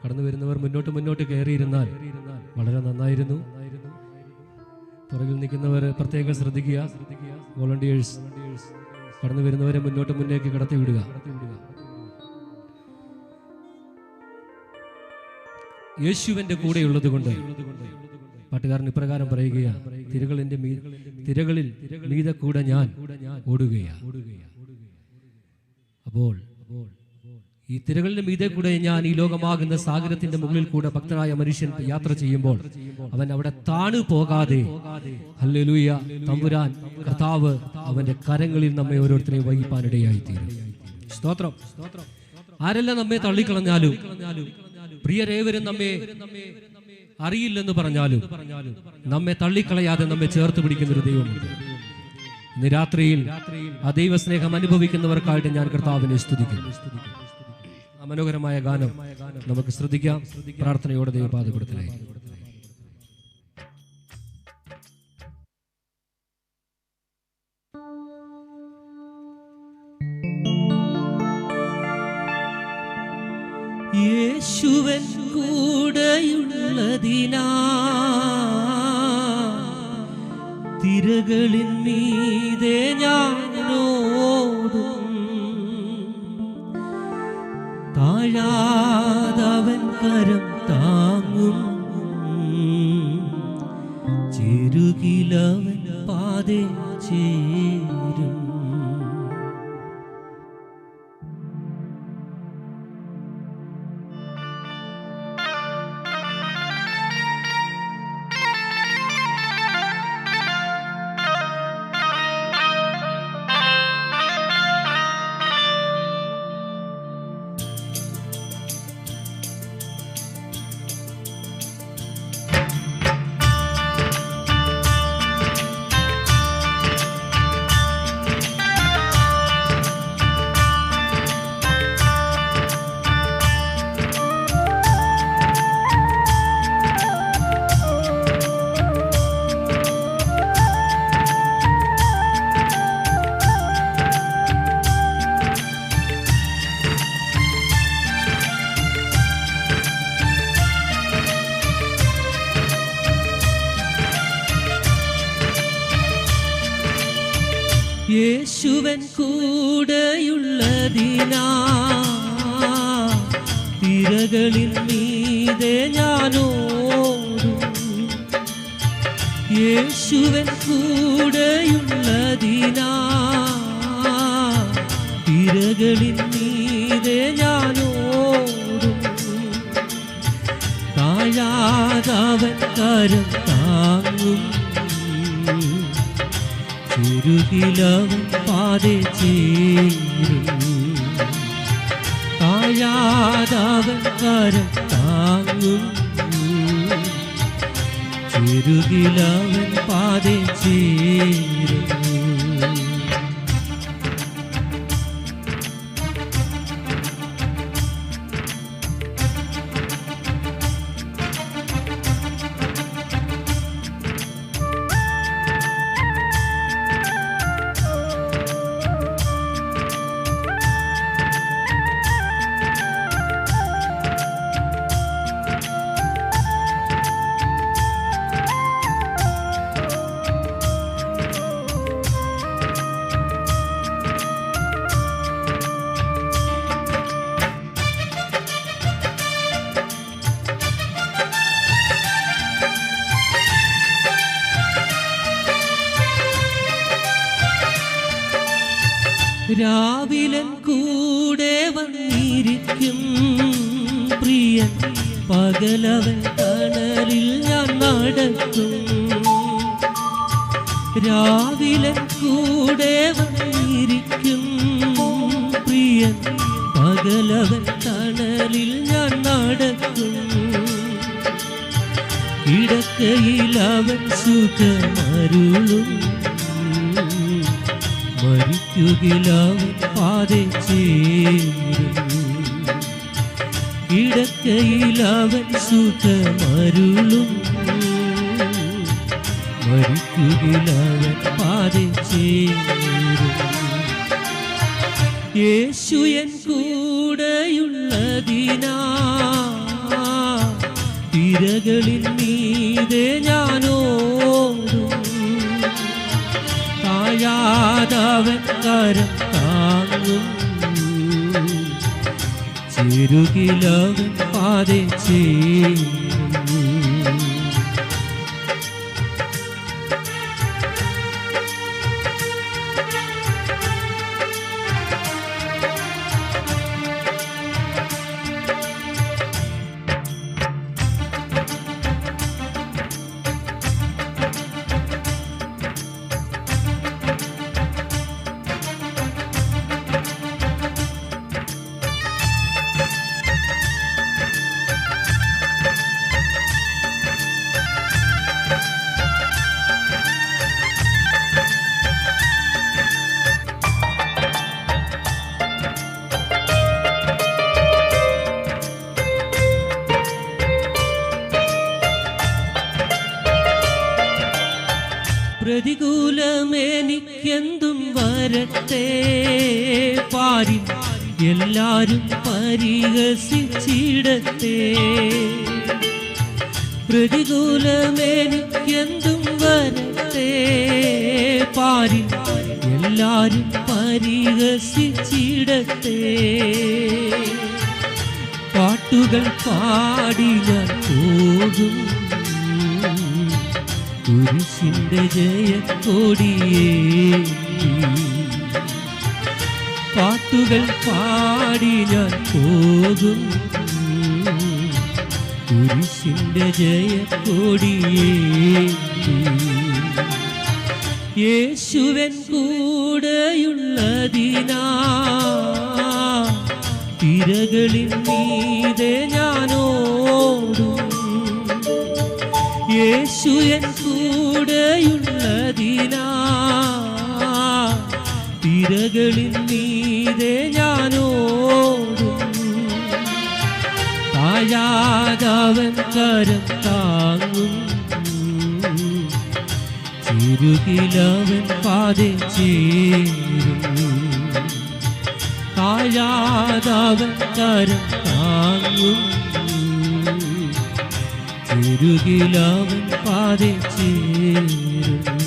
കടന്നു വരുന്നവർ മുന്നോട്ട് മുന്നോട്ട് കയറിയിരുന്നാൽ വളരെ നന്നായിരുന്നു. പുറകിൽ നിൽക്കുന്നവർ പ്രത്യേകം ശ്രദ്ധിക്കുക. വോളണ്ടിയേഴ്സ് കടന്നു വരുന്നവരെ മുന്നോട്ട് മുന്നേക്ക് കടത്തി വിടുക. യേശുവിന്റെ കൂടെയുള്ളത് കൊണ്ട് പാട്ടുകാരൻ ഇപ്രകാരം പറയുകയാ തിരകളിന്റെ തിരകളിൽ മീത കൂടെ ഞാൻ ഓടുകയാ. അപ്പോൾ ഈ തിരകളുടെ മീതെ കൂടെ ഞാൻ ഈ ലോകമാകുന്ന സാഗരത്തിന്റെ മുകളിൽ കൂടെ ഭക്തനായ മനുഷ്യൻ യാത്ര ചെയ്യുമ്പോൾ അവൻ അവിടെ താണു പോകാതെ ഹല്ലേലൂയ തമ്പുരാൻ കർത്താവ് അവന്റെ കരങ്ങളിൽ നമ്മെ ഓരോരുത്തരെയും വഹിപ്പാനിടയായി തീരും സ്തോത്രം. ആരെല്ലാം നമ്മെ തള്ളിക്കളഞ്ഞാലും പ്രിയരേവരും നമ്മെ അറിയില്ലെന്ന് പറഞ്ഞാലും നമ്മെ തള്ളിക്കളയാതെ നമ്മെ ചേർത്ത് പിടിക്കുന്ന ഒരു ദൈവമുണ്ട്. ഇന്ന് രാത്രിയിൽ ആ ദൈവസ്നേഹം അനുഭവിക്കുന്നവർക്കായിട്ട് ഞാൻ കർത്താവിനെ സ്തുതിക്കുന്നു. മനോഹരമായ ഗാനം നമുക്ക് ശ്രദ്ധിക്കാം. പ്രാർത്ഥനയോടെ ദൈവപാതപ്പെടുത്തലായി യേശുവൻ കൂടെയുള്ളതിനാ തിരകളിൻ മീതെ ഞാനോടും താഴാതവൻ കരം യേശുവൻ കൂടെയുള്ളതിനാ തിരകളിൽ മീതെ ഞാനോടും. യേശുവൻ കൂടെയുള്ളതിനാ തിരകളിൽ മീതെ ഞാനോടും. താഴാതവൻ കരം ചുരുകിലവൻ പാതെ ചേരും താങ്ങും ചുരുകിലവൻ പാതെ ചേരും രാവിലൻ കൂടെ വന്നിരിക്കും പ്രിയൻ പകലവൻ കണലിൽ ഞാൻ നടക്കും. രാവിലൻ കൂടെ വന്നിരിക്കും പ്രിയൻ പകലവൻ കണലിൽ ഞാൻ നടക്കും. കിടക്കയിൽ അവൻ സുഖമരുളും. മരിക്കുകിലവൻ പാതെ ചേരും കിടക്കയിലവൻ സുഖമരുളും മരിക്കുകിലവൻ പാതെ എൻ കൂടെയുള്ളതിനാ തിരകളിൽ മീതെ ഞാനോടും താഴാതവൻ കരം താങ്ങും ചെറുകിലവൻ പാതെ ചേരും പ്രതികൂലമേനിക്കെന്തും വരട്ടെ. പാരി എല്ലാരും പരിഹസിച്ചിടത്തെ പ്രതികൂലമേനിക്കെന്തും വരട്ടെ. പാരി എല്ലാരും പരിഹസിച്ചിടത്തെ പാട്ടുകൾ പാടിയ പോകും. കുരിശിന്റെ ജയക്കൊടിയേ. പാട്ടുകൾ പാടി ഞാൻ പോകും. കുരിശിന്റെ ജയക്കൊടിയേ. യേശുവൻ കൂടെയുള്ളതിനാ. തിരകളിൽ മീതെ ഞാനോടും യേശു എൻ കൂടെയുള്ളതിനാ തിരകളിൽ മീതെ ഞാനോടും താഴാതവൻ കരം താങ്ങും. ചിരുകിലവൻ പാതെ ചേരും. താഴാതവൻ കരം താങ്ങും. ചെറുകിലവൻ പാതെ ചേരും.